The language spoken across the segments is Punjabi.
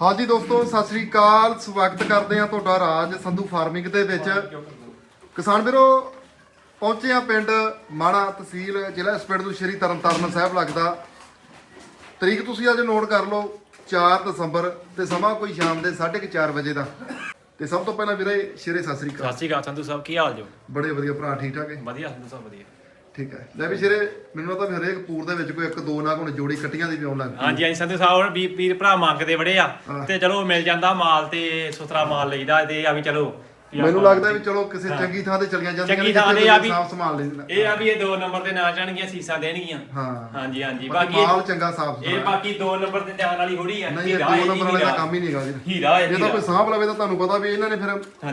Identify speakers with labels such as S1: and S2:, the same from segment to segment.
S1: ਹਾਂਜੀ ਦੋਸਤੋ ਸਤਿ ਸ੍ਰੀ ਅਕਾਲ। ਸਵਾਗਤ ਕਰਦੇ ਹਾਂ ਤੁਹਾਡਾ ਰਾਜ ਸੰਧੂ ਫਾਰਮਿੰਗ ਦੇ ਵਿੱਚ। ਕਿਸਾਨ ਵੀਰੋ ਪਹੁੰਚੇ ਆ ਪਿੰਡ ਮਾਣਾ ਤਹਿਸੀਲ ਜ਼ਿਲ੍ਹਾ ਪਿੰਡ ਨੂੰ ਸ਼੍ਰੀ ਤਰਨਤਾਰਨ ਸਾਹਿਬ ਲੱਗਦਾ। ਤਰੀਕ ਤੁਸੀਂ ਅੱਜ ਨੋਟ ਕਰ ਲਓ 4 ਦਸੰਬਰ ਤੇ ਸਮਾਂ ਕੋਈ ਸ਼ਾਮ ਦੇ 4:30 ਵਜੇ ਦਾ। ਤੇ ਸਭ ਤੋਂ ਪਹਿਲਾਂ ਵੀਰੇ ਸ਼ੇਰੇ ਸਤਿ ਸ੍ਰੀ ਅਕਾਲ।
S2: ਸਤਿ ਸ਼੍ਰੀ ਅਕਾਲ ਸੰਧੂ ਸਾਹਿਬ ਕੀ ਹਾਲ ਜੋ?
S1: ਬੜੇ ਵਧੀਆ ਭਰਾ ਠੀਕ ਠਾਕ ਹੈ?
S2: ਵਧੀਆ ਸੰਧੂ ਸਾਹਿਬ ਵਧੀਆ।
S1: ਠੀਕ ਹੈ। ਲੈ ਵੀ ਸ਼ੇਰੇ ਮੈਨੂੰ ਵੀ ਹਰੇਕ ਪੂਰ ਦੇ ਵਿੱਚ ਕੋਈ ਇੱਕ ਦੋ ਨਾ ਹੁਣ ਜੋੜੀ ਕੱਟੀਆਂ ਦੀ ਵੀ ਆਉਣ ਲੱਗ
S2: ਹਾਂਜੀ ਹਾਂਜੀ ਸੰਧੂ ਸਾਹਿਬ ਹੁਣ ਵੀਰ ਵੀਰ ਭਰਾ ਮੰਗਦੇ ਬੜੇ ਆ। ਤੇ ਚਲੋ ਮਿਲ ਜਾਂਦਾ ਮਾਲ ਤੇ ਸੁਥਰਾ ਮਾਲ ਲਈਦਾ ਤੇ ਆ ਵੀ ਚਲੋ। ਵੀ
S1: ਮੈਨੂੰ ਲੱਗਦਾ ਵੀ ਚਲੋ ਕਿਸੇ ਚੰਗੀ ਥਾਂ ਤੇ ਚਲੀਆਂ ਜਾਂਦੀਆਂ
S2: ਚੰਗੀ ਥਾਂ ਤੇ ਆ ਵੀ-
S1: ਸਾਫ਼ ਸੰਭਾਲ ਲੈਂਦੇ
S2: ਇਹ ਆ ਵੀ ਇਹ ਦੋ ਨੰਬਰ ਤੇ ਨਾ ਜਾਣਗੀਆਂ ਸੀਸਾਂ ਦੇਣਗੀਆਂ।
S1: ਹਾਂ।
S2: ਹਾਂਜੀ ਹਾਂਜੀ
S1: ਬਾਕੀ ਮਾਲ ਚੰਗਾ ਸਾਫ਼
S2: ਇਹ ਬਾਕੀ ਦੋ ਨੰਬਰ ਤੇ ਜਾਣ ਵਾਲੀ ਹੋੜੀ ਆ।
S1: ਨਹੀਂ ਦੋ ਨੰਬਰ ਵਾਲੇ ਦਾ। ਕੰਮ ਹੀ ਨਹੀਂ ਹੈਗਾ ਜੀ।
S2: ਹੀਰਾ ਇਹ
S1: ਜੇ ਤਾਂ। ਕੋਈ ਸਾਂਭ ਲਵੇ ਤਾਂ ਤੁਹਾਨੂੰ ਪਤਾ ਵੀ ਇਹਨਾਂ ਨੇ ਫਿਰ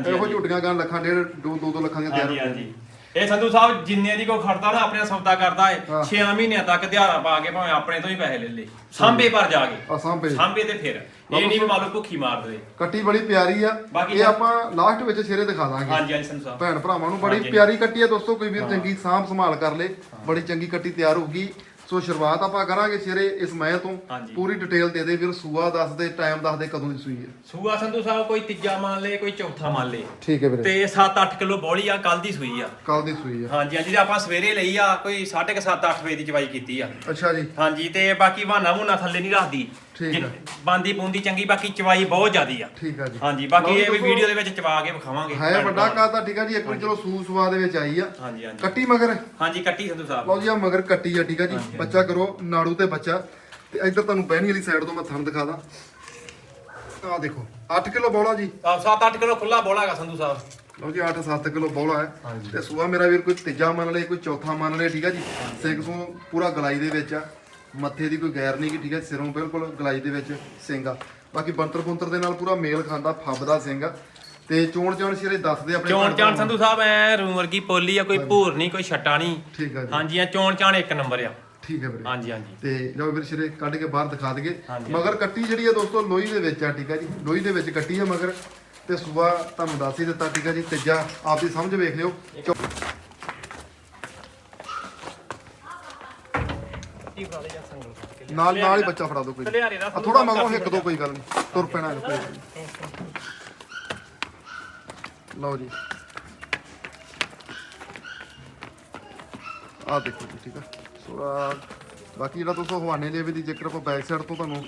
S1: ਇਹੋ। ਝੁੱਟੀਆਂ ਗਾਂ ਲੱਖਾਂ ਡੇਢ ਦੋ ਦੋ ਦੋ ਲੱਖਾਂ ਦੀਆਂ ਤਿਆਰ
S2: ਹਾਂਜੀ ਹਾਂਜੀ। ਇਹ ਸੰਧੂ ਸਾਹਿਬ ਜਿੰਨੇ ਦੀ ਕੋ ਖੜਦਾ ਨਾ ਆਪਣੇ ਸੌਦਾ ਕਰਦਾ ਏ
S1: ਹਾਂ।
S2: 6 ਮਹੀਨਿਆਂ ਤੱਕ ਦਿਹਾੜਾ ਪਾ ਕੇ ਭਾਵੇਂ ਆਪਣੇ ਤੋਂ ਹੀ ਪੈਸੇ ਲੈ ਲੇ। ਸਾਂਭੇ ਪਰ ਜਾ ਕੇ।
S1: ਸਾਂਭੇ।
S2: ਸਾਂਭੇ ਤੇ ਫਿਰ। ਇਹ ਨਹੀਂ ਵੀ ਮੰਨ ਲਓ ਭੁੱਖੀ ਮਾਰ ਦੇਵੇ।
S1: ਕੱਟੀ ਬੜੀ ਪਿਆਰੀ ਆ।
S2: ਬਾਕੀ
S1: ਇਹ ਆਪਾਂ ਲਾਸਟ ਵਿੱਚ ਸ਼ੇਰੇ ਦਿਖਾ ਦਾਂਗੇ।
S2: ਹਾਂਜੀ ਹਾਂਜੀ ਸੰਧੂ ਸਾਹਿਬ।
S1: ਭੈਣ ਭਰਾਵਾਂ ਨੂੰ ਬੜੀ। ਪਿਆਰੀ ਕੱਟੀ ਆ ਦੋਸਤੋ ਕੋਈ ਵੀਰ ਚੰਗੀ ਸਾਂਭ ਸੰਭਾਲ ਕਰ ਲੇ। ਬੜੀ ਚੰਗੀ ਕੱਟੀ ਤਿਆਰ ਹੋਊਗੀ ਸੋ ਸ਼ੁਰੂਆਤ ਆਪਾਂ ਕਰਾਂਗੇ ਸ਼ੇਰੇ ਇਸ ਮੈਂ ਤੋਂ।
S2: ਹਾਂਜੀ।
S1: ਪੂਰੀ ਡਿਟੇਲ ਦੇ ਦੇ ਵੀਰ ਸੂਆ ਦੱਸ ਦੇ ਟਾਈਮ ਦੱਸ ਦੇ ਕਦੋਂ ਦੀ ਸੂਈ ਹੈ।
S2: ਸੂਆ ਸੰਧੂ ਸਾਹਿਬ ਕੋਈ ਤੀਜਾ ਮੰਨ ਲੇ ਕੋਈ ਚੌਥਾ ਮੰਨ ਲੇ।
S1: ਠੀਕ ਹੈ ਵੀਰੇ।
S2: ਤੇ 7-8 ਕਿਲੋ ਬੋਲੀ ਆ ਕੱਲ ਦੀ ਸੂਈ ਆ।
S1: ਕੱਲ ਦੀ ਸੂਈ ਆ।
S2: ਹਾਂਜੀ ਹਾਂਜੀ ਤੇ ਆਪਾਂ ਸਵੇਰੇ ਲਈ ਆ ਕੋਈ 7:30 ਵਜੇ ਦੀ ਚਵਾਈ ਕੀਤੀ ਆ।
S1: ਅੱਛਾ ਜੀ।
S2: ਹਾਂਜੀ ਤੇ ਬਾਕੀ ਬਹਾਨਾ ਮੁੰਨਾ ਥੱਲੇ ਨਹੀਂ ਰੱਖਦੀ।
S1: ਠੀਕ ਆ।
S2: ਬਾਂਦੀ ਪੂੰਦੀ ਚੰਗੀ ਬਾਕੀ ਚਵਾਈ ਬਹੁਤ ਜ਼ਿਆਦੀ ਆ।
S1: ਠੀਕ ਆ ਜੀ।
S2: ਹਾਂਜੀ ਬਾਕੀ ਇਹ ਵੀ ਵੀਡੀਓ ਦੇ ਵਿੱਚ ਚਵਾ ਕੇ ਵਿਖਾਵਾਂਗੇ।
S1: ਹੈ ਵੱਡਾ ਕਾਤਾ ਠੀਕ ਆ ਜੀ ਇੱਕ ਵਾਰੀ ਚਲੋ ਸੂ ਸੁਆ ਦੇ ਵਿੱਚ ਆਈ ਆ।
S2: ਹਾਂਜੀ ਹਾਂਜੀ।
S1: ਕੱਟੀ ਮਗਰ?
S2: ਹਾਂਜੀ ਕੱਟੀ ਸੰਧੂ ਸਾਹਿਬ।
S1: ਲਓ ਜੀ ਆ ਮਗਰ ਕੱਟੀ ਆ ਠੀਕ ਆ ਜੀ। ਬੱਚਾ ਕਰੋ ਨਾੜੂ ਤੇ ਬੱਚਾ। ਤੇ ਇੱਧਰ ਤੁਹਾਨੂੰ ਬਹਿਣੀ ਵਾਲੀ ਸਾਈਡ ਤੋਂ ਮੈਂ ਥਣ ਦਿਖਾ ਦਾਂ। ਆਹ ਦੇਖੋ 8 ਕਿਲੋ ਬੋਲਾ ਜੀ।
S2: ਆ 7-8 ਕਿਲੋ ਖੁੱਲਾ ਬੋਲਾ ਹੈਗਾ ਸੰਧੂ ਸਾਹਿਬ।
S1: ਲਓ ਜੀ 8-7 ਕਿਲੋ ਬੋਲਾ ਹੈ। ਤੇ ਸੂਆ ਮੇਰਾ ਵੀਰ ਕੋਈ ਤੀਜਾ ਮੰਨ ਲਏ ਕੋਈ ਚੌਥਾ ਮੰਨ ਲਏ ਠੀਕ ਆ ਜੀ। ਸਿੰਘ ਸੂ ਪੂਰਾ ਗਲਾਈ ਦੇ ਵਿੱਚ ਆ। ਮੱਥੇ ਦੀ ਕੋਈ ਗੈਰ ਨਹੀਂ ਕਿ ਠੀਕ ਹੈ ਸਿਰੋਂ ਬਿਲਕੁਲ ਗਲਾਈ ਦੇ ਵਿੱਚ ਸਿੰਘ ਆ। ਬਾਕੀ ਬੰਤਰ ਬੰਤਰ ਦੇ ਨਾਲ ਪੂਰਾ ਮੇਲ ਖਾਂਦਾ ਫੱਬਦਾ ਸਿੰਘ ਆ। ਤੇ ਚੋਣ ਚਾਣ ਸਿਰੇ ਦੱਸਦੇ ਆਪਣੇ
S2: ਚੋਣ ਚਾਣ ਸੰਧੂ ਸਾਹਿਬ ਐ ਰੂਮ ਵਰਗੀ ਪੋਲੀ ਆ ਕੋਈ ਭੂਰ ਨਹੀਂ ਕੋਈ ਛੱਟਾ ਨਹੀਂ।
S1: ਠੀਕ ਆ ਜੀ।
S2: ਹਾਂਜੀ ਆ ਚੋਣ ਚਾਣ ਇੱਕ ਨੰਬਰ ਆ।
S1: ਠੀਕ ਹੈ ਵੀਰੇ।
S2: ਹਾਂਜੀ ਹਾਂਜੀ।
S1: ਤੇ ਲਓ ਵੀਰ ਸਿਰੇ ਕੱਢ ਕੇ ਬਾਹਰ ਦਿਖਾ ਦਈਏ। ਮਗਰ ਕੱਟੀ ਜਿਹੜੀ ਆ ਦੋਸਤੋ ਲੋਈ ਦੇ ਵਿੱਚ ਆ ਠੀਕ ਹੈ ਜੀ। ਲੋਈ ਦੇ ਵਿੱਚ ਕੱਟੀ ਆ ਮਗਰ। ਤੇ ਸੂਆ ਤੁਹਾਨੂੰ ਦੱਸ ਹੀ ਦਿੱਤਾ ਠੀਕ ਹੈ ਜੀ। ਤੀਜਾ ਆਪ ਦੀ ਸਮਝ ਵੇਖ ਲਿਓ। ਚੌ- ਨਾਲ ਨਾਲ ਹੀ ਬੱਚਾ ਫੜਾ ਦਿਓ ਕੋਈ
S2: ਲਿਆਰੇ ਦਾ
S1: ਆ ਥੋੜਾ ਮਗਰੋਂ ਇੱਕ ਦੋ ਕੋਈ ਗੱਲ ਨਹੀਂ ਤੁਰ ਪੈਣਾ ਕੋਈ ਗੱਲ ਨੀ। ਲਓ ਜੀ। ਆ ਦੇਖੋ ਜੀ ਠੀਕ ਆ। ਸੋ ਆਹ ਬਾਕੀ ਜਿਹੜਾ ਦੋਸਤੋ ਹਵਾਨੇ ਲੇਵੇ ਦੀ ਜੇਕਰ ਆਪਾਂ ਬੈਕ ਸਾਈਡ ਤੋਂ ਤੁਹਾਨੂੰ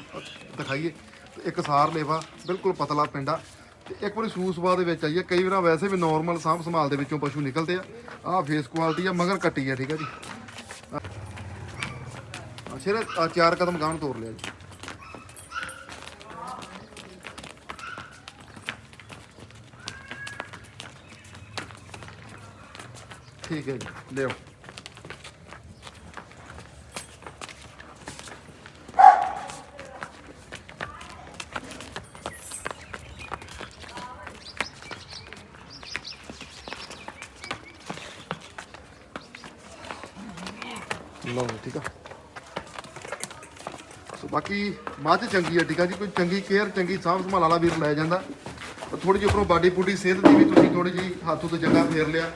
S1: ਦਿਖਾਈਏ ਤੇ ਇੱਕ ਸਾਰ ਲੇਵਾ ਬਿਲਕੁਲ ਪਤਲਾ ਪਿੰਡਾ ਤੇ ਇੱਕ ਵਾਰੀ ਸੂਸ ਬਾਅਦ ਦੇ ਵਿੱਚ ਆਈਏ। ਕਈ ਵਾਰ ਵੈਸੇ ਵੀ ਨਾਰਮਲ ਸਾਂਭ ਸੰਭਾਲ ਦੇ ਵਿੱਚੋਂ ਪਸ਼ੂ ਨਿਕਲਦੇ ਆ। ਆਹ ਫੇਸ ਕੁਆਲਿਟੀ ਆ ਮਗਰ ਕੱਟੀ ਆ ਠੀਕ ਆ ਜੀ। ਆ ਸਿਰ ਚਾਰ ਕਦਮ ਗਾਣ ਤੋਰ ਲਿਆ ਜੀ। ਠੀਕ ਹੈ ਜੀ ਲਿਓ ਲਓ ਠੀਕ ਆ। ਬਾਕੀ ਮੱਝ ਚੰਗੀ ਆ ਠੀਕ ਆ ਜੀ? ਕੋਈ ਚੰਗੀ ਕੇਅਰ ਚੰਗੀ ਸਾਂਭ ਸੰਭਾਲ ਵਾਲਾ ਵੀਰ ਲੈ ਜਾਂਦਾ। ਥੋੜੀ ਜਿਹੀ ਉੱਪਰੋਂ ਬਾਡੀ ਪੂਡੀ ਸਿਹਤ ਦੀ ਵੀ ਤੁਸੀਂ ਥੋੜੀ ਜਿਹੀ ਹੱਥ ਤੋਂ ਜਗ੍ਹਾ ਫੇਰ ਲਿਆ।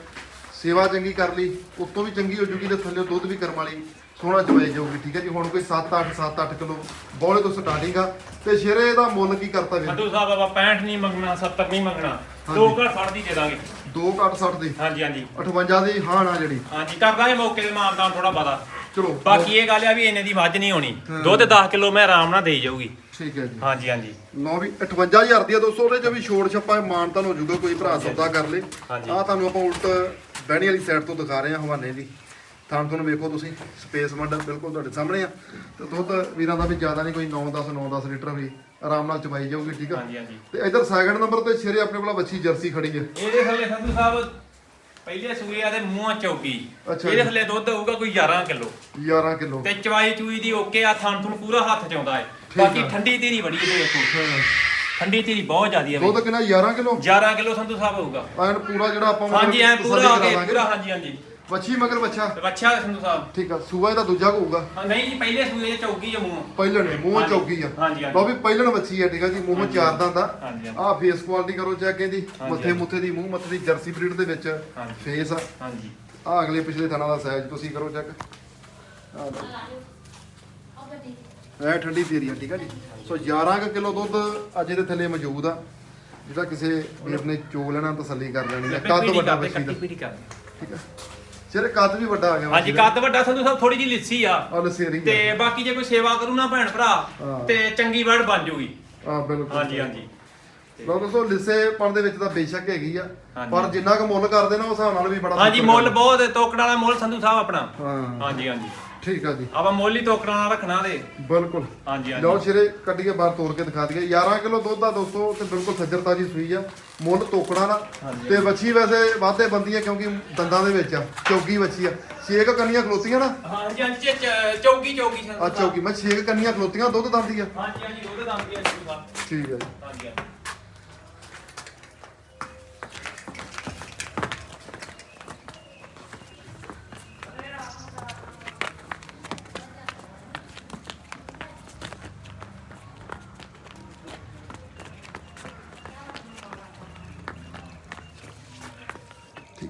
S1: ਸੇਵਾ ਚੰਗੀ ਕਰ ਲਈ ਉੱਤੋਂ ਵੀ ਚੰਗੀ ਹੋ ਜੂਗੀ ਤੇ ਥੱਲੇ ਦੁੱਧ ਵੀ ਕਰਮ ਵਾਲੀ ਸੋਹਣਾ ਚਵਾਈ ਜਾਊਗੀ ਠੀਕ ਹੈ ਜੀ? ਹੁਣ ਕੋਈ 7-8 7-8 ਕਿਲੋ ਬੋਲੇ ਤੋਂ ਸਟਾਰਟਿੰਗ ਆ। ਤੇ ਸ਼ੇਰੇ ਦਾ ਮੁੱਲ ਕੀ ਕਰਤਾ ਵੀਰ?
S2: ਸੰਧੂ ਸਾਹਿਬ ਆਪਾਂ 65 ਨਹੀਂ ਮੰਗਣਾ 70 ਨਹੀਂ ਮੰਗਣਾ। ਦੋ ਘਰ ਫੜ ਦੀ ਦੇ ਦਾਂਗੇ।
S1: 2 ਕੱਟ 60 ਦੀ?
S2: ਹਾਂਜੀ ਹਾਂਜੀ।
S1: 58 ਦੀ ਹਾਂ ਨਾ ਜਿਹੜੀ।
S2: ਹਾਂਜੀ ਕਰ ਦਾਂਗੇ ਮੌਕੇ ਤੇ ਮਾਨਦਾਨ ਥੋੜਾ ਬਾਦਾ
S1: ਚਲੋ
S2: ਬਾਕੀ ਇਹ ਗੱਲ ਆ ਵੀ ਇਹਨੇ ਦੀ ਮੱਝ ਨਹੀਂ ਹੋਣੀ। ਦੁੱਧ 10 ਕਿਲੋ ਮੈਂ ਆਰਾਮ ਨਾਲ ਦੇਈ ਜਾਊਗੀ।
S1: ਠੀਕ ਹੈ ਜੀ।
S2: ਹਾਂਜੀ ਹਾਂਜੀ।
S1: ਲਓ ਵੀ 58000 ਦੀ ਆ ਦੋਸਤੋ ਉਹਦੇ ਚ ਵੀ ਛੋੜ ਛੱਪਾ ਮਾਨਤਾਨ ਹੋ ਜਾਊਗਾ ਕੋਈ ਭਰਾ ਸੌਦਾ ਕਰ ਲੇ। ਆ ਤੁਹਾਨੂੰ ਆਪਾਂ ਉਲਟ ਬਹਿਣੀ ਵਾਲੀ ਸਾਈਡ ਤੋਂ ਦਿਖਾ ਰਹੇ ਹਾਂ ਹਵਾਨੇ ਦੀ। ਥਾਂ ਤੁਹਾਨੂੰ ਵੇਖੋ ਤੁਸੀਂ ਸਪੇਸ ਮੰਡ ਬਿਲਕੁਲ ਤੁਹਾਡੇ ਸਾਹਮਣੇ ਆ। ਤੇ ਦੁੱਧ ਵੀਰਾਂ ਦਾ ਵੀ ਜ਼ਿਆਦਾ ਨਹੀਂ ਕੋਈ 9 10 9 10 ਲੀਟਰ ਵੀ ਆਰਾਮ ਨਾਲ ਚਵਾਈ ਜਾਊਗੀ ਠੀਕ ਆ?
S2: ਹਾਂਜੀ ਹਾਂਜੀ।
S1: ਤੇ ਇਧਰ ਸੈਕਿੰਡ ਨੰਬਰ ਤੇ ਸ਼ੇਰੇ ਆਪਣੇ ਕੋਲ ਬੱਚੀ ਜਰਸੀ ਖੜੀ ਹੈ
S2: ਇਹਦੇ ਥੱਲੇ ਸੰਧੂ ਸਾਹਿਬ ਪਹਿਲੇ ਸੂਏ ਆ ਮੂੰਹਾਂ ਚੌਕੀ
S1: ਅੱਛਾ
S2: ਇਹਦੇ
S1: ਜੀ।
S2: ਥੱਲੇ ਦੁੱਧ ਹੋਊਗਾ ਕੋਈ 11 ਕਿਲੋ
S1: 11 ਕਿਲੋ
S2: ਤੇ ਚਵਾਈ ਚੂਈ ਦੀ ਓਕੇ ਆ ਥਣ ਥਣ ਪੂਰਾ ਹੱਥ ਚ ਆਉਂਦਾ ਹੈ
S1: ਠੀਕ
S2: ਬਾਕੀ
S1: ਆ।
S2: ਠੰਡੀ ਧੀਰੀ ਬੜੀ ਇਹਦੇ ਵੇਖੋ ਠੰਡੀ ਧੀਰੀ ਬਹੁਤ ਜ਼ਿਆਦੀ ਹੈ ਬਈ।
S1: ਦੁੱਧ ਕਿੰਨਾ 11 ਕਿਲੋ
S2: 11 ਕਿਲੋ ਸੰਧੂ ਸਾਹਿਬ ਹੋਊਗਾ
S1: ਐਨ ਪੂਰਾ ਜਿਹੜਾ ਆਪਾਂ
S2: ਹਾਂਜੀ ਐ
S1: ਤਸੱਲੀ
S2: ਪੂਰਾ
S1: ਕਰਾ
S2: ਕੇ
S1: ਦਾਂਗੇ।
S2: ਪੂਰਾ ਹਾਂਜੀ ਹਾਂਜੀ
S1: ਬੱਚੀ ਮਗਰ
S2: ਤੇ ਬੱਚਾ ਸੰਧੂ ਸਾਹਿਬ।
S1: ਠੀਕ ਆ ਸੂਆ ਇਹਦਾ ਦੂਜਾ ਹੋਊਗਾ
S2: ਹਾਂ, ਨਹੀਂ ਜੀ ਪਹਿਲੇ ਸੂਏ ਚ ਚੌਕੀ ਮੂੰਹ।
S1: ਪਹਿਲਣ ਹੈ ਮੂੰਹ
S2: ਹਾਂਜੀ,
S1: ਚੌਕੀ ਆ।
S2: ਹਾਂਜੀ, ਹਾਂਜੀ।
S1: ਲਓ ਵੀ ਪਹਿਲਣ ਬੱਚੀ ਆ ਠੀਕ ਆ ਜੀ ਮੂੰਹ ਚਾਰ ਦੰਦਾ
S2: ਹਾਂਜੀ, ਹਾਂਜੀ।
S1: ਆ ਫੇਸ ਕੁਆਲਿਟੀ ਕਰੋ ਚੈੱਕ ਇਹਦੀ
S2: ਹਾਂਜੀ,
S1: ਮੱਥੇ ਮੁੱਥੇ ਦੀ ਮੂੰਹ ਮੱਥੇ ਦੀ ਜਰਸੀ ਬਰੀਡ ਦੇ ਵਿੱਚ
S2: ਹਾਂਜੀ।
S1: ਫੇਸ ਆ।
S2: ਹਾਂਜੀ।
S1: ਆ ਅਗਲੇ ਪਿਛਲੇ ਥਣਾ ਦਾ ਸਾਈਜ਼ ਤੁਸੀਂ ਕਰੋ ਚੈੱਕ ਆ ਲਓ। ਐ ਠੰਡੀ ਤੇਰੀ ਆ ਠੀਕ ਆ ਜੀ। ਸੋ 11 ਕੁ ਕਿਲੋ ਦੁੱਧ ਅੱਜ ਇਹਦੇ ਥੱਲੇ ਮੌਜੂਦ ਆ। ਜਿਹੜਾ ਕਿਸੇ ਵੀਰ ਨੇ ਚੋ ਲੈਣਾ ਤਸੱਲੀ ਕਰ ਲੈਣੀ ਆ। ਕੱਦ ਵੱਡਾ ਦਾ।
S2: ਪੀੜੀ ਕਰ
S1: ਠੀਕ ਆ। ਚਿਹਰੇ ਕੱਦ ਵੀ ਵੱਡਾ ਆ ਗਿਆ
S2: ਹਾਂਜੀ ਕੱਦ ਵੱਡਾ ਸੰਧੂ ਸਾਹਿਬ ਥੋੜੀ ਜੀ ਲਿੱਸੀ ਆ।
S1: ਆ। ਲਸੇਰੀ
S2: ਤੇ ਬਾਕੀ ਜੇ ਕੋਈ ਸੇਵਾ ਕਰੂ ਨਾ ਭੈਣ ਭਰਾ। ਤੇ ਚੰਗੀ ਵਰਡ ਬਣ ਜੂਗੀ।
S1: ਆ ਬਿਲਕੁਲ।
S2: ਹਾਂਜੀ ਹਾਂਜੀ।
S1: ਲਓ ਦੋਸਤੋ ਲਿਸੇ ਪਣ ਦੇ ਵਿੱਚ ਤਾਂ ਬੇਸ਼ੱਕ ਹੈਗੀ ਆ। ਪਰ ਜਿੰਨਾ ਕੁ ਮੁੱਲ ਕਰਦੇ ਨਾ ਉਸ ਹਿਸਾਬ ਨਾਲ ਵੀ ਬੜਾ
S2: ਹਾਂਜੀ ਮੁੱਲ ਬਹੁਤ ਤੋਕੜ ਵਾਲਾ ਮੁੱਲ ਸੰਧੂ ਸਾਹਿਬ ਆਪਣਾ।
S1: ਹਾਂ।
S2: ਹਾਂਜੀ ਹਾਂਜੀ।
S1: ਠੀਕ ਆ ਜੀ।
S2: ਆਪਾਂ ਮੁੱਲ ਹੀ ਤੋਕੜ ਵਾਲਾ ਰੱਖਣਾ ਦੇ।
S1: ਬਿਲਕੁਲ।
S2: ਹਾਂਜੀ ਹਾਂਜੀ।
S1: ਲਓ ਸ਼ਿਰੇ ਕੱਢੀਏ ਬਾਹਰ ਤੋੜ ਕੇ ਦਿਖਾ ਦਈਏ। 11 ਕਿਲੋ ਦੁੱਧ ਦਾ ਦੋਸਤੋ ਤੇ ਬਿਲਕੁਲ ਸੱਜਰਤਾ ਜੀ ਸੂਈ ਆ। ਮੁੱਲ ਤੋਕੜਾ ਨਾ ਤੇ ਵੱਛੀ ਵੈਸੇ ਵਾਧੇ ਬੰਦੀ ਆ ਕਿਉਂਕਿ ਦੰਦਾਂ ਦੇ ਵਿੱਚ ਆ ਚੌਗੀ ਵੱਛੀ ਆ। ਛੇ ਕੁ ਕੰਨੀਆਂ ਖਲੋਤੀਆਂ ਨਾ?
S2: ਹਾਂਜੀ ਹਾਂਜੀ ਚ- ਚ- ਚੌਕੀ ਚੌਕੀ ਸੰਧੂ
S1: ਆ। ਚੌਗੀ। ਮੈਂ ਛੇ ਕੁ ਕੰਨੀਆਂ ਖਲੋਤੀਆਂ ਦੁੱਧ ਦੰਦੀ ਆ।
S2: ਹਾਂਜੀ ਹਾਂਜੀ ਉਹਦੇ ਦਮ ਦੀ ਆ
S1: ਠੀਕ ਆ ਜੀ।
S2: ਹਾਂਜੀ ਹਾਂਜੀ।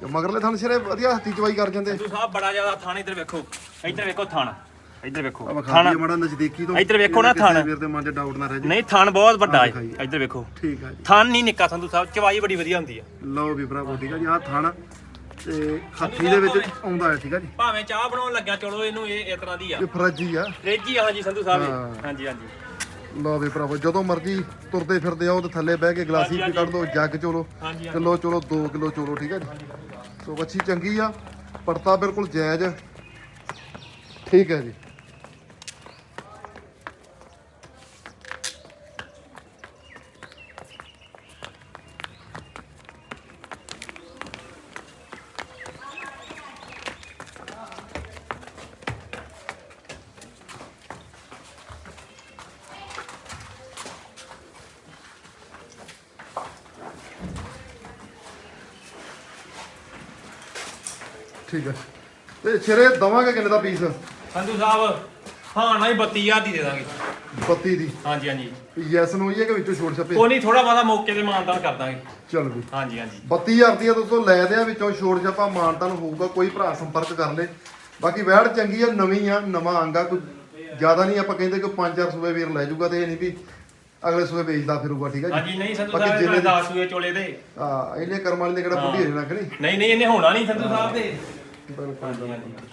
S1: ਮਗਰਲੇ ਥਣ ਸ਼ਿਰੇ ਵਧੀਆ ਹੱਥੀ ਚਵਾਈ ਕਰ ਜਾਂਦੇ।
S2: ਸੰਧੂ ਸਾਹਿਬ ਬੜਾ ਜ਼ਿਆਦਾ ਥਾਣ ਇੱਧਰ ਵੇਖੋ। ਇੱਧਰ ਵੇਖੋ ਥਾਣ। ਇੱਧਰ ਵੇਖੋ। ਥਾਣ
S1: ਮਾੜਾ ਨਜ਼ਦੀਕੀ ਤੋਂ।
S2: ਇੱਧਰ ਵੇਖੋ ਨਾ
S1: ਕਿਸੇ
S2: ਥਣ।
S1: ਵੀਰ ਦੇ ਮਨ 'ਚ ਡਾਊਟ ਨਾ ਰਹਿ ਜੇ।
S2: ਨਹੀਂ ਥਾਣ ਬਹੁਤ ਵੱਡਾ ਹੈ। ਇੱਧਰ ਵੇਖੋ।
S1: ਠੀਕ ਆ ਜੀ।
S2: ਥਾਣ ਨਹੀਂ ਨਿੱਕਾ ਸੰਧੂ ਸਾਹਿਬ ਚਵਾਈ ਬੜੀ ਵਧੀਆ ਹੁੰਦੀ ਆ।
S1: ਲਓ ਵੀ ਭਰਾਵੋ ਠੀਕ ਆ ਜੀ ਆਹ ਥਣ। ਤੇ ਹੱਥੀ ਦੇ ਵਿੱਚ ਆਉਂਦਾ ਹੈ ਠੀਕ ਆ ਜੀ।
S2: ਭਾਵੇਂ ਚਾਹ ਬਣਾਉਣ ਲੱਗਿਆ ਚਲੋ ਇਹਨੂੰ ਇਹ ਇਸ ਤਰ੍ਹਾਂ ਦੀ ਆ।
S1: ਇਹ ਫਰਜੀ ਆ।
S2: ਰੇਜੀ ਹਾਂਜੀ ਸੰਧੂ ਸਾਹਿਬ। ਇਹ। ਹਾਂਜੀ ਹਾਂਜੀ।
S1: ਲਓ ਵੀ ਭਰਾਵੋ ਜਦੋਂ ਮਰਜ਼ੀ ਤੁਰਦੇ ਫਿਰਦੇ ਆਓ ਤੇ ਥੱਲੇ ਬਹਿ ਕੇ ਗਲਾਸੀ ਵੀ ਕੱਢ ਦੋ ਜੱਗ ਚੋਲੋ। ਕਿਲੋ ਚੋਲੋ 2 ਕਿਲੋ ਚੋਲੋ ਠੀਕ ਆ ਜੀ? ਸੋ ਵੱਛੀ ਚੰਗੀ ਆ ਪੜਤਾ ਬਿਲਕੁਲ ਜਾਇਜ਼ ਠੀਕ ਹੈ ਜੀ। ਠੀਕ ਹੈ। ਤੇ ਛਿਰੇ ਦਵਾਂਗੇ ਕਿੰਨੇ ਦਾ ਪੀਸ
S2: ਸੰਧੂ ਸਾਹਿਬ ਹਾਂ ਨਾ ਹੀ 32000 ਦੀ ਦੇ ਦਾਂਗੇ।
S1: 32 ਦੀ?
S2: ਹਾਂਜੀ ਹਾਂਜੀ।
S1: ਯੈਸ ਨੂੰ ਹੀ ਹੈ ਕਿ ਵਿੱਚੋਂ ਛੋੜ ਛੱਪੇ।
S2: ਕੋਈ ਨਹੀਂ ਥੋੜਾ ਬਹੁਤਾ ਮੌਕੇ ਤੇ ਮਾਨਦਾਨ ਕਰ ਦਾਂਗੇ।
S1: ਚਲ ਵੀ।
S2: ਹਾਂਜੀ ਹਾਂਜੀ।
S1: 32000 ਦੀ ਦੋਸਤੋ ਲੈ ਦੇ ਆ ਵਿੱਚੋਂ ਛੋੜ ਛੱਪਾ ਮਾਨਤਾਨ ਹੋਊਗਾ ਕੋਈ ਭਰਾ ਸੰਪਰਕ ਕਰ ਲੇ। ਬਾਕੀ ਵੈੜ ਚੰਗੀ ਆ ਨਵੀਂ ਆ ਨਵਾਂ ਆਂਗਾ ਕੋਈ ਜ਼ਿਆਦਾ ਨਹੀਂ ਆਪਾਂ ਕਹਿੰਦੇ ਕਿ 5-4 ਸੂਏ ਵੀਰ ਲੈ ਜਾਊਗਾ ਤੇ ਇਹ ਨਹੀਂ ਵੀ ਅਗਲੇ ਸੂਏ ਵੇਚਦਾ ਫਿਰੂਗਾ ਠੀਕ ਹੈ ਜੀ?
S2: ਹਾਂਜੀ ਨਹੀਂ ਸੰਧੂ
S1: ਬਾਕੀ
S2: ਸਾਹਿਬ
S1: ਜਿੰਨੇ
S2: ਇਹ
S1: ਦੀ-
S2: 10 ਸੂਏ ਚੋਲੇ ਦੇ।
S1: ਆ ਇਹਨੇ ਕਰਮ ਵਾਲੀ ਨੇ ਕਿਹੜਾ ਬੁੱਢੀ ਹੋ ਜਾਣਾ ਕਿ ਨਹੀਂ?
S2: ਨਹੀਂ ਨਹੀਂ ਇਹਨੇ ਹੋਣਾ ਨਹੀਂ ਸੰਧੂ ਸਾਹਿਬ ਦੇ।
S1: ਬਿਲਕੁਲ
S2: ਹਾਂਜੀ।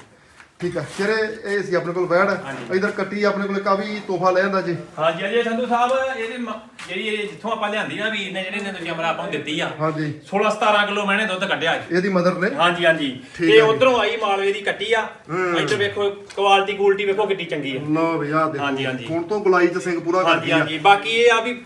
S1: ਠੀਕ ਆ ਚਿਹਰੇ ਇਹ ਸੀ ਆਪਣੇ ਕੋਲ ਵੈੜ?
S2: ਹਾਂਜੀ।
S1: ਇਧਰ ਕੱਟੀ ਆਪਣੇ ਕੋਲ ਕਾਫੀ ਤੋਹਫਾ ਲੈ ਆਂਦਾ ਜੀ।
S2: ਹਾਂਜੀ ਹਾਂਜੀ ਸੰਧੂ ਸਾਹਿਬ ਇਹਦੇ ਮ- ਜਿਹੜੀ ਇਹ ਜਿੱਥੋਂ ਆਪਾਂ ਲਿਆਂਦੀ ਨਾ ਵੀਰ ਨੇ ਜਿਹੜੇ ਨੇ ਜਮਰਾ ਆਪਾਂ ਨੂੰ ਦਿੱਤੀ ਆ।
S1: ਹਾਂਜੀ।
S2: 16 17 ਕਿਲੋ ਮੈਨੇ ਦੁੱਧ ਕੱਢਿਆ ਜੀ।
S1: ਇਹਦੀ ਮਦਰ ਨੇ?
S2: ਹਾਂਜੀ ਹਾਂਜੀ।
S1: ਠੀਕ
S2: ਤੇ
S1: ਹੈ ਜੀ।
S2: ਉਧਰੋਂ ਆਈ ਮਾਲਵੇ ਦੀ ਕੱਟੀ ਆ। ਇੱਧਰ ਵੇਖੋ ਕੁਆਲਿਟੀ ਕੁਆਲਿਟੀ ਵੇਖੋ ਕਿੱਡੀ ਚੰਗੀ ਆ।
S1: ਲਓ ਵੀ ਆ ਦੇਖੋ।
S2: ਹਾਂਜੀ, ਹਾਂਜੀ।
S1: ਹੁਣ ਤੋਂ ਗੁਲਾਈ ਚ ਸਿੰਘ ਪੂਰਾ ਕਰ
S2: ਹਾਂਜੀ ਹਾਂਜੀ। ਬਾਕੀ ਇਹ ਆ ਵੀ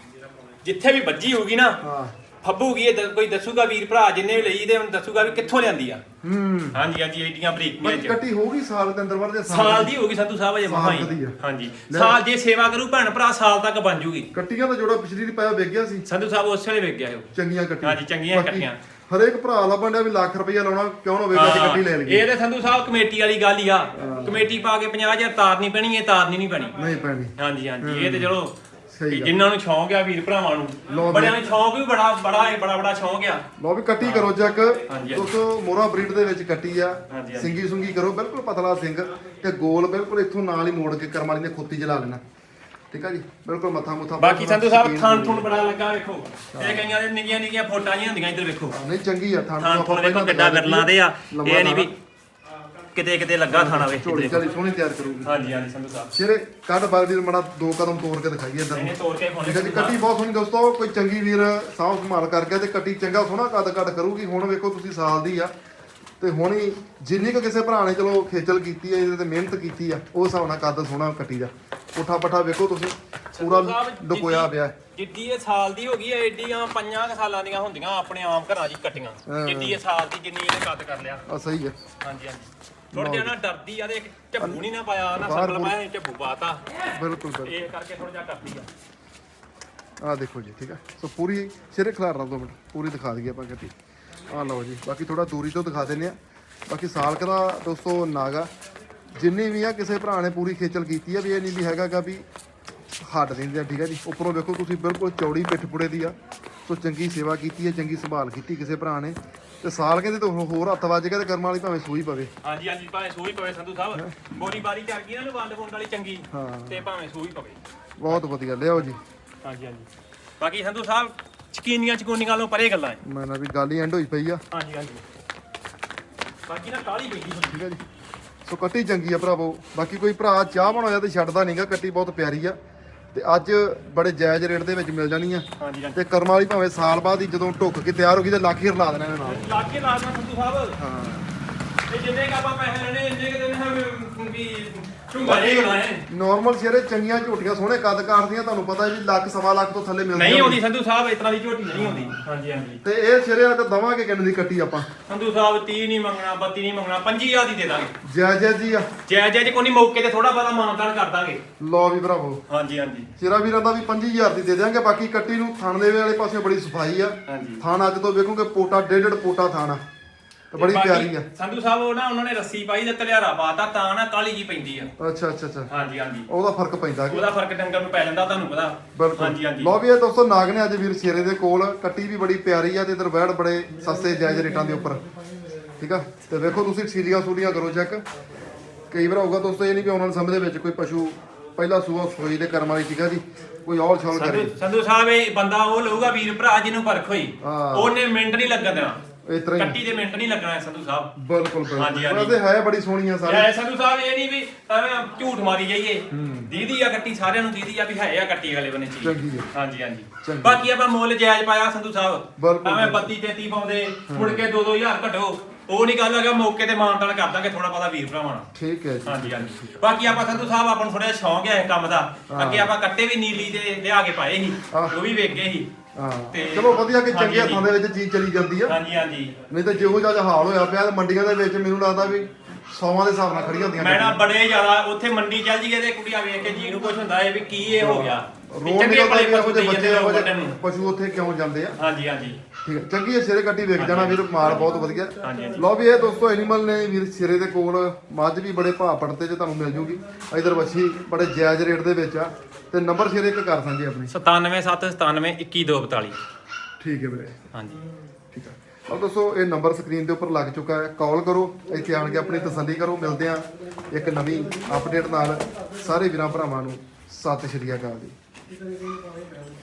S2: ਜਿੱਥੇ ਵੀ ਵੱਜੀ ਹੋਊਗੀ ਨਾ
S1: ਹਾਂ।
S2: ਫੱਬੂਗੀ ਇਹ ਦ- ਕੋਈ ਦੱਸੂਗਾ ਵੀਰ ਭਰਾ ਜਿੰਨੇ ਵੀ ਲਈ ਤੇ ਉਹਨੂੰ ਦੱਸੂਗਾ ਵੀ ਕਿੱਥੋਂ ਲਿਆਂਦੀ ਆ?
S1: ਹੂੰ।
S2: ਹਾਂਜੀ ਹਾਂਜੀ ਏਡੀਆਂ ਬਰੀਕੀਆਂ ਚ।
S1: ਕੱਟੀ ਹੋਊਗੀ ਸਾਲ ਦੇ ਅੰਦਰ ਵਰ ਦੇ
S2: ਸਾਲ ਦੀ। ਹੋਗੀ ਸੰਧੂ ਸਾਹਿਬ ਅਜੇ
S1: ਸਾਲ ਦੀ
S2: ਹੀ।
S1: ਆ।
S2: ਹਾਂਜੀ।
S1: ਲੈ।
S2: ਸਾਲ ਜੇ ਸੇਵਾ ਕਰੂ ਭੈਣ ਭਰਾ ਸਾਲ ਤੱਕ ਬਣ ਜੂਗੀ।
S1: ਕੱਟੀਆਂ ਦਾ ਜੋੜਾ ਪਿਛਲੀ ਦੀ ਪਾਇਆ ਵੇਖ ਗਿਆ ਸੀ।
S2: ਸੰਧੂ ਸਾਹਿਬ ਉਸ ਵੇਲੇ ਵੇਖ ਗਿਆ ਉਹ
S1: ਚੰਗੀਆਂ ਕੱਟੀਆਂ
S2: ਹਾਂਜੀ, ਚੰਗੀਆਂ
S1: ਬਾਕੀ
S2: ਕੱਟੀਆਂ।
S1: ਹਰੇਕ ਭਰਾ ਲੱਭਣ ਡਿਆ ਵੀ ਲੱਖ ਰੁਪਈਆ ਲਾਉਣਾ ਕਿਉਂ ਨਾ ਹੋਵੇ ਅੱਜ ਕੱਟੀ ਲੈ ਲਈਏ।
S2: ਇਹ ਤੇ ਸੰਧੂ ਸਾਹਿਬ ਕਮੇਟੀ ਵਾਲੀ ਗੱਲ ਹੀ ਆ। ਕਮੇਟੀ ਪਾ ਕੇ 50000 ਤਾਰਨੀ ਪੈਣੀ ਇਹ ਤਾਰਨੀ ਨਹੀਂ ਪੈਣੀ।
S1: ਨਹੀਂ ਪੈਣੀ।
S2: ਹਾਂਜੀ ਹਾਂਜੀ ਇਹ ਤੇ ਚਲੋ
S1: ਸਹੀ ਗੱਲ।
S2: ਜਿਨ੍ਹਾਂ ਨੂੰ ਸ਼ੌਂਕ ਆ ਵੀਰ ਭਰਾਵਾਂ
S1: ਲਓ
S2: ਨੂੰ। ਬੜਿਆਂ ਨੂੰ ਸ਼ੌਂਕ ਵੀ ਬੜਾ ਬੜਾ ਹੈ ਬੜਾ ਬੜਾ ਸ਼ੌਂਕ ਆ।
S1: ਲਓ ਵੀ ਕੱਟੀ ਕਰੋ ਚੈੱਕ।
S2: ਹਾਂਜੀ।
S1: ਦੋਸਤੋ ਮੋਰਾ ਬਰੀਡ ਦੇ ਵਿੱਚ ਕੱਟੀ ਆ।
S2: ਹਾਂਜੀ, ਹਾਂਜੀ।
S1: ਸਿੰਗੀ ਸੁੰਗੀ ਕਰੋ ਬਿਲਕੁਲ ਪਤਲਾ ਸਿੰਘ ਤੇ ਗੋਲ ਬਿਲਕੁਲ ਇੱਥੋਂ ਨਾਲ ਹੀ ਮੋੜ ਕੇ ਕਰਮ ਵਾਲੀ ਨੇ ਖੋਤੀ ਜਲਾ ਲੈਣਾ। ਠੀਕ ਆ ਜੀ? ਬਿਲਕੁਲ ਮੱਥਾ ਮੁੱਥਾ
S2: ਬਾਕੀ ਸੰਧੂ ਸਾਹਿਬ
S1: ਹੋਈ।
S2: ਥੁਣ ਬੜਾ ਲੱਗਾ ਵੇਖੋ। ਇਹ ਕਈਆਂ ਦੇ ਨਿੱਕੀਆਂ ਨਿੱਕੀਆਂ ਫੋਟਾਂ ਜਿਹੀਆਂ ਹੁੰਦੀਆਂ ਇੱਧਰ ਵੇਖੋ।
S1: ਨਹੀਂ ਚੰਗੀ ਆ ਥਾਣ
S2: ਥੁਣ ਵੇਖੋ ਕਿੱਡਾ ਵਿਰਲਾ ਦੇ ਆ। ਇਹ ਨਹੀਂ ਵੀ ਕਿਤੇ ਕਿਤੇ ਲੱਗਾ ਥਾਣਾ ਵੇ
S1: ਝੋਲੀ ਚਾਲੀ ਸੋਹਣੀ ਤਿਆਰ ਕਰੂਗੀ।
S2: ਹਾਂਜੀ ਹਾਂਜੀ ਸੰਧੂ ਸਾਹਿਬ।
S1: ਸ਼ੇਰੇ ਕੱਢ ਬਾਲਦੀ ਨੂੰ ਮੜਾ ਦੋ ਕਦਮ ਤੋੜ ਕੇ ਦਿਖਾਈਏ ਇੱਧਰ ਨੂੰ।
S2: ਇਹਨੇ ਤੋੜ ਕੇ
S1: ਠੀਕ ਹੈ ਜੀ
S2: ਫੋਨ
S1: ਕੱਟੀ ਬਹੁਤ ਸੋਹਣੀ ਦੋਸਤੋ ਕੋਈ ਚੰਗੀ ਵੀਰ ਸਾਂਭ ਸੰਭਾਲ ਕਰ ਗਿਆ ਤੇ ਕੱਟੀ ਚੰਗਾ ਸੋਹਣਾ ਕੱਦ ਕੱਟ ਕਰੂਗੀ। ਹੁਣ ਵੇਖੋ ਤੁਸੀਂ ਸਾਲ ਦੀ ਆ ਤੇ ਹੁਣ ਹੀ ਜਿੰਨੀ ਕੁ ਕਿਸੇ ਭਰਾ ਨੇ ਚਲੋ ਖੇਚਲ ਕੀਤੀ ਆ ਇਹਦੇ ਤੇ ਮਿਹਨਤ ਕੀਤੀ ਆ ਉਹ ਹਿਸਾਬ ਨਾਲ ਕੱਦ ਸੋਹਣਾ ਕੱਟੀ ਦਾ। ਪੁੱਠਾ ਪੱਠਾ ਵੇਖੋ ਤੁਸੀਂ। ਪੂਰਾ ਡੁਕੋਇਆ ਪਿਆ ਹੈ।
S2: ਜਿੱਡੀ ਇਹ ਸਾਲ ਦੀ ਹੋ ਗਈ ਐ ਏਡੀਆਂ ਪੰਜਾਂ ਕੁ ਸਾਲਾਂ ਦੀਆਂ ਹੁੰਦੀਆਂ ਆਪਣੇ ਆਮ ਘਰਾਂ 'ਚ ਕੱਟੀਆਂ।
S1: ਹਾਂ।
S2: ਜਿੱਡੀ ਇਹ ਸਾਲ ਦੀ ਜਿੰਨੀ ਇਹਨੇ ਕੱਦ ਕਰ ਲਿਆ।
S1: ਆ ਸਹੀ ਹੈ।
S2: ਹਾਂਜੀ ਹਾਂਜੀ। ਥੋੜਾ ਜਿਹਾ ਨਾ ਡਰਦੀ ਆ ਤੇ ਇੱਕ ਝੱਬੂ ਨਹੀਂ ਨਾ ਪਾਇਆ ਨਾ
S1: ਬਾਹਰ
S2: ਸੰਗਲ ਪਾਇਆ ਸੀ, ਝੱਬੂ ਪਾਤਾ।
S1: ਬਿਲਕੁਲ ਬਿਲਕੁਲ।
S2: ਇਹ ਕਰਕੇ ਥੋੜਾ ਜਿਹਾ ਡਰਦੀ ਆ।
S1: ਆ ਦੇਖੋ ਜੀ ਠੀਕ ਹੈ ਸੋ ਪੂਰੀ ਸਿਰੇ ਖਿਲਾਰ ਰਾ ਦੋ ਮਿੰਟ। ਪੂਰੀ ਦਿਖਾ ਦਈਏ ਆਪਾਂ ਕੱਟੀ ਆ ਲਓ ਜੀ ਬਾਕੀ ਥੋੜਾ ਦੂਰੀ ਤੋਂ ਦਿਖਾ ਦਿੰਨੇ ਆ। ਬਾਕੀ ਸਾਲਕ ਦਾ ਦੋਸਤੋ ਨਾਗਾ ਜਿੰਨੀ ਵੀ ਆ ਕਿਸੇ ਭਰਾ ਨੇ ਪੂਰੀ ਖੇਚਲ ਕੀਤੀ ਆ ਵੀ ਇਹ ਨਹੀਂ ਵੀ ਹੈਗਾਗਾ ਵੀ ਹੱਡ ਦਿੰਦੇ ਆ ਠੀਕ ਹੈ ਜੀ? ਉੱਪਰੋਂ ਵੇਖੋ ਤੁਸੀਂ ਬਿਲਕੁਲ ਚੌੜੀ ਪਿੱਠ ਪੁੜੇ ਦੀ ਆ। ਸੋ ਚੰਗੀ ਸੇਵਾ ਕੀਤੀ ਹੈ ਚੰਗੀ ਸੰਭਾਲ ਕੀਤੀ ਕਿਸੇ ਭਰਾ ਨੇ। ਤੇ ਸਾਲ ਕਹਿੰਦੇ ਤੇ ਹੋਰ ਹੱਥ ਵੱਜ ਗਿਆ ਤੇ ਕਰਮ ਵਾਲੀ ਭਾਵੇਂ ਸੂਈ ਪਵੇ।
S2: ਹਾਂਜੀ ਹਾਂਜੀ ਭਾਵੇਂ ਸੂਈ ਪਵੇ ਸੰਧੂ ਸਾਹਿਬ। ਬੋਰੀ ਬਾਰੀ ਚੱਲ ਗਈ ਨਾ ਵੰਡ ਫੁੰਡ ਵਾਲੀ ਚੰਗੀ।
S1: ਹਾਂ।
S2: ਤੇ ਭਾਵੇਂ ਸੂਈ ਪਵੇ।
S1: ਬਹੁਤ ਵਧੀਆ ਲਿਆਓ ਜੀ।
S2: ਹਾਂਜੀ ਹਾਂਜੀ। ਬਾਕੀ ਸੰਧੂ ਸਾਹਿਬ ਚਕੀਨੀਆਂ ਚਕੂਨੀਆਂ ਨੂੰ ਪਰੇ ਗੱਲਾਂ
S1: ਮੈਂ ਨਾ ਵੀ ਗੱਲ ਹੀ ਐਂਡ ਹੋਈ ਪਈ ਆ।
S2: ਹਾਂਜੀ ਹਾਂਜੀ। ਬਾਕੀ ਨਾ ਕਾਲੀ ਹੁੰਦੀ
S1: ਠੀਕ ਹੈ ਜੀ। ਸੋ ਕੱਟੀ ਚੰਗੀ ਆ ਭਰਾਵੋ। ਬਾਕੀ ਕੋਈ ਭਰਾ ਚਾਹ ਬਣਾਇਆ ਤੇ ਛੱਡਦਾ ਨਹੀਂਗਾ ਕੱਟੀ ਬਹੁਤ ਪਿਆਰੀ ਆ। ਤੇ ਅੱਜ ਬੜੇ ਜਾਇਜ਼ ਰੇਟ ਦੇ ਵਿੱਚ ਮਿਲ ਜਾਣੀ ਆ
S2: ਹਾਂਜੀ ਹਾਂਜੀ।
S1: ਤੇ ਕਰਮ ਵਾਲੀ ਭਾਵੇਂ ਸਾਲ ਬਾਅਦ ਹੀ ਜਦੋਂ ਢੁੱਕ ਕੇ ਤਿਆਰ ਹੋ ਗਈ ਤੇ ਲੱਖ ਹੀ ਰਲਾ ਦੇਣਾ ਇਹਨਾਂ ਨਾਲ।
S2: ਲਾ ਕੇ ਲਾ ਦੇਣਾ ਸੰਧੂ ਸਾਹਿਬ।
S1: ਹਾਂ।
S2: ਤੇ ਜਿੰਨੇ ਕ ਆਪਾਂ ਪੈਸੇ ਲੈਣੇ ਇੰਨੇ ਕਿ ਦਿਨ ਹਮ ਵੀ ਹੋਣਾ ਹੈ
S1: ਨਾਰਮਲ ਸ਼ੇਰੇ ਚੰਗੀਆਂ ਝੋਟੀਆਂ ਸੋਹਣੇ ਕੱਦ ਕਾਟਦੀਆਂ ਤੁਹਾਨੂੰ ਪਤਾ ਵੀ ਲੱਖ ਸਵਾ ਲੱਖ ਤੋਂ ਥੱਲੇ ਮਿਲਦੀਆਂ
S2: ਨਹੀਂ ਆਉਂਦੀ ਸੰਧੂ ਸਾਹਿਬ ਇਸ ਤਰ੍ਹਾਂ ਦੀ ਝੋਟੀ ਨਹੀਂ ਆਉਂਦੀ। ਹਾਂਜੀ ਹਾਂਜੀ।
S1: ਤੇ ਇਹ ਸ਼ੇਰੇ ਆ ਤੇ ਦਵਾਂਗੇ ਕਿੰਨੇ ਦੀ ਕੱਟੀ ਆਪਾਂ।
S2: ਸੰਧੂ ਸਾਹਿਬ 30 ਨਹੀਂ ਮੰਗਣਾ 32 ਨਹੀਂ ਮੰਗਣਾ 25000 ਦੀ ਦੇ ਦਾਂਗੇ।
S1: ਜੈ ਜੈ ਜੀ ਆ।
S2: ਜੈ ਜੈ ਜੇ ਕੋਈ ਨਹੀਂ ਮੌਕੇ ਤੇ ਥੋੜਾ ਬਹੁਤਾ ਮਾਨਦਾਨ ਕਰ ਦਾਂਗੇ।
S1: ਲਓ ਵੀ ਭਰਾਵੋ।
S2: ਹਾਂਜੀ ਹਾਂਜੀ।
S1: ਸ਼ੇਰਾ ਵੀਰਾਂ ਦਾ ਵੀ 25000 ਦੀ ਦੇ ਦਿਆਂਗੇ ਬਾਕੀ ਕੱਟੀ ਨੂੰ ਥਣ ਦੇ ਵਾਲੇ ਪਾਸੇ ਬੜੀ ਸਫ਼ਾਈ ਆ।
S2: ਹਾਂਜੀ।
S1: ਥਣ ਅੱਜ ਤੋਂ ਵੇਖੋਗੇ ਪੋਟਾ ਡੇਢ ਡੇਢ ਪੋਟਾ ਥਣ। ਤੇ ਬੜੀ
S2: ਬਾਕੀ
S1: ਪਿਆਰੀ ਆ।
S2: ਸੰਧੂ ਸਾਹਿਬ ਉਹ ਨਾ ਉਹਨਾਂ ਨੇ ਰੱਸੀ ਪਾਈ ਤੇ ਤਲਿਆਰਾ ਪਾਤਾ ਤਾਂ ਨਾ ਕਾਲੀ ਜੀ ਪੈਂਦੀ ਆ।
S1: ਅੱਛਾ ਅੱਛਾ ਅੱਛਾ।
S2: ਹਾਂਜੀ ਹਾਂਜੀ।
S1: ਉਹਦਾ ਫ਼ਰਕ ਪੈਂਦਾ ਕਿ
S2: ਉਹਦਾ ਫ਼ਰਕ ਡੰਗਰ ਨੂੰ ਪੈ ਜਾਂਦਾ ਤੁਹਾਨੂੰ ਪਤਾ।
S1: ਬਿਲਕੁਲ।
S2: ਹਾਂਜੀ ਹਾਂਜੀ।
S1: ਲਓ ਵੀ ਇਹ ਦੋਸਤੋ ਨਾਗ ਨੇ ਅੱਜ ਵੀਰ ਸ਼ੇਰੇ ਦੇ ਕੋਲ ਕੱਟੀ ਵੀ ਬੜੀ ਪਿਆਰੀ ਆ ਤੇ ਇਧਰ ਬੈੜ ਬੜੇ ਸਸਤੇ ਜਾਇਜ਼ ਰੇਟਾਂ ਦੇ ਉੱਪਰ। ਠੀਕ ਆ? ਤੇ ਵੇਖੋ ਤੁਸੀਂ ਸੀਲੀਆਂ ਸੂਲੀਆਂ ਕਰੋ ਚੈੱਕ। ਕਈ ਵਾਰ ਹੋਊਗਾ ਦੋਸਤੋ ਇਹ ਨਹੀਂ ਵੀ ਉਹਨਾਂ ਨੂੰ ਸਮਝਦੇ ਵਿੱਚ ਕੋਈ ਪਸ਼ੂ ਪਹਿਲਾ ਸੂਆ ਸੋਈ ਦੇ ਕਰਮ ਵਾਲੀ ਠੀਕ ਆ ਜੀ? ਕੋਈ ਔਲ ਛੌਲ ਕਰੇ।
S2: ਸੰਧੂ ਸੰਧੂ ਸਾਹਿਬ ਇਹ ਬੰਦਾ ਉਹ ਲਊਗਾ ਵੀਰ ਭਰਾ ਜਿਹਨੂੰ ਪਰਖ ਹੋਈ।
S1: ਹਾਂ।
S2: ਉਹਨੇ ਮਿੰਟ ਨਹੀਂ ਲੱਗਣ।
S1: ਇਸ ਤਰ੍ਹਾਂ ਹੀ
S2: ਕੱਟੀ ਦੇ ਮਿੰਟ ਨਹੀਂ ਲੱਗਣਾ ਸੰਧੂ ਸਾਹਿਬ।
S1: ਬਿਲਕੁਲ
S2: ਹਾਂਜੀ,
S1: ਬਿਲਕੁਲ।
S2: ਹਾਂਜੀ।
S1: ਵੈਸੇ ਹੈ ਬੜੀ ਸੋਹਣੀਆਂ ਸਾਰੇ।
S2: ਐ ਸੰਧੂ ਸਾਹਿਬ ਇਹ ਨਹੀਂ ਵੀ ਐਵੇਂ ਝੂਠ ਮਾਰੀ ਜਾਈਏ। ਦੀਦੀ ਆ ਕੱਟੀ ਸਾਰਿਆਂ ਨੂੰ ਦੀਦੀ ਆ ਵੀ ਹੈ ਆ ਕੱਟੀ ਅਗਲੇ ਬੰਨੇ ਚੀਜ਼।
S1: ਹੈ
S2: ਹਾਂਜੀ ਹਾਂਜੀ।
S1: ਚੰਗੀ।
S2: ਬਾਕੀ ਆਪਾਂ ਮੁੱਲ ਜਾਇਜ਼ ਪਾਇਆ ਸੰਧੂ ਸਾਹਿਬ।
S1: ਬਿਲਕੁਲ,
S2: ਐਵੇਂ
S1: ਬਿਲਕੁਲ।
S2: 32 33 ਪਾਉਂਦੇ ਮੁੜ ਕੇ 2 2000 ਘਟੋ। ਉਹ ਨਹੀਂ ਗੱਲ ਹੈਗਾ ਮੌਕੇ ਤੇ ਮਾਨਤਾਨ ਕਰ ਦਾਂਗੇ ਥੋੜਾ ਬਹੁਤਾ ਵੀਰ ਭਰਾਵਾਂ ਨਾਲ।
S1: ਠੀਕ ਹੈ ਜੀ।
S2: ਹਾਂਜੀ ਹਾਂਜੀ। ਬਾਕੀ ਆਪਾਂ ਸੰਧੂ ਸਾਹਿਬ ਆਪਾਂ ਨੂੰ ਥੋੜਾ ਸ਼ੌਂਕ ਹੈ ਇਸ ਕੰਮ ਦਾ। ਅੱਗੇ ਆਪਾਂ ਕੱਟੇ ਵੀ ਨੀਲੀ ਤੇ ਲਿਆ ਕੇ ਪਾਏ ਸੀ।
S1: ਹਾਂ।
S2: ਉਹ ਵੀ ਵੇਖ ਸੀ।
S1: ਹਾਂ। ਚਲੋ ਵਧੀਆ ਕਿ ਚੰਗੇ ਹੱਥਾਂ ਦੇ ਵਿੱਚ ਚੀਜ਼ ਚਲੀ ਜਾਂਦੀ ਆ।
S2: ਹਾਂਜੀ ਹਾਂਜੀ।
S1: ਨਹੀਂ ਤਾਂ ਜਿਹੋ ਜਿਹਾ ਹਾਲ ਹੋਇਆ ਪਿਆ ਤੇ ਮੰਡੀਆਂ ਦੇ ਵਿੱਚ ਮੈਨੂੰ ਲੱਗਦਾ ਵੀ ਸੌਵਾਂ ਦੇ ਹਿਸਾਬ ਨਾਲ ਖੜੀਆਂ ਹੁੰਦੀਆਂ
S2: ਮੈਂ ਨਾ ਬੜੇ ਜ਼ਿਆਦਾ ਉੱਥੇ ਮੰਡੀ ਚੱਲ ਜੀਏ ਤੇ ਕੁੜੀਆਂ ਵੇਖ ਕੇ ਜੀ ਨੂੰ ਕੁਝ ਹੁੰਦਾ ਏ ਵੀ ਕੀ ਇਹ ਹੋ ਗਿਆ।
S1: ਰੋਣ
S2: ਚੰਗੇ
S1: ਨਿਕਲਦਾ
S2: ਭਲੇ
S1: ਵੀ ਇਹੋ
S2: ਪਸ਼ੂ
S1: ਜਿਹੇ
S2: ਦੇਈ
S1: ਬੱਚੇ ਇਹੋ
S2: ਲੋਕ
S1: ਜਿਹੇ
S2: ਨੂੰ।
S1: ਪਸ਼ੂ ਉੱਥੇ ਕਿਉਂ ਜਾਂਦੇ ਆ?
S2: ਹਾਂਜੀ ਹਾਂਜੀ।
S1: ਠੀਕ ਹੈ ਚੰਗੀ ਹੈ ਸਿਰੇ ਕੱਟੀ ਵੇਖ ਜਾਣਾ ਵੀਰ ਮਾਲ ਬਹੁਤ ਵਧੀਆ।
S2: ਹਾਂਜੀ, ਹਾਂਜੀ।
S1: ਲਓ ਵੀ ਇਹ ਦੋਸਤੋ ਐਨੀਮਲ ਨੇ ਵੀਰ ਸਿਰੇ ਦੇ ਕੋਲ ਮੱਝ ਵੀ ਬੜੇ ਭਾਅ ਪੜਤੇ ਚ ਤੁਹਾਨੂੰ ਮਿਲ ਜੂਗੀ। ਇਧਰ ਵੱਛੀ ਬੜੇ ਜਾਇਜ਼ ਰੇਟ ਦੇ ਵਿੱਚ ਆ। ਤੇ ਨੰਬਰ ਸਿਰੇ ਇੱਕ ਕਰ ਸਾਂਝੇ ਆਪਣੀ।
S2: 97797 21242
S1: ਠੀਕ ਹੈ ਵੀਰੇ।
S2: ਹਾਂਜੀ।
S1: ਠੀਕ ਹੈ ਲਓ ਦੋਸਤੋ ਇਹ ਨੰਬਰ ਸਕਰੀਨ ਦੇ ਉੱਪਰ ਲੱਗ ਚੁੱਕਾ ਹੈ। ਕਾਲ ਕਰੋ ਇੱਥੇ ਆਣ ਕੇ ਆਪਣੀ ਤਸੱਲੀ ਕਰੋ। ਮਿਲਦੇ ਆ ਇੱਕ ਨਵੀਂ ਅਪਡੇਟ ਨਾਲ। ਸਾਰੇ ਵੀਰਾਂ ਭਰਾਵਾਂ ਨੂੰ ਸਤਿ ਸ਼੍ਰੀ ਅਕਾਲ ਜੀ। 一个月给你发一百五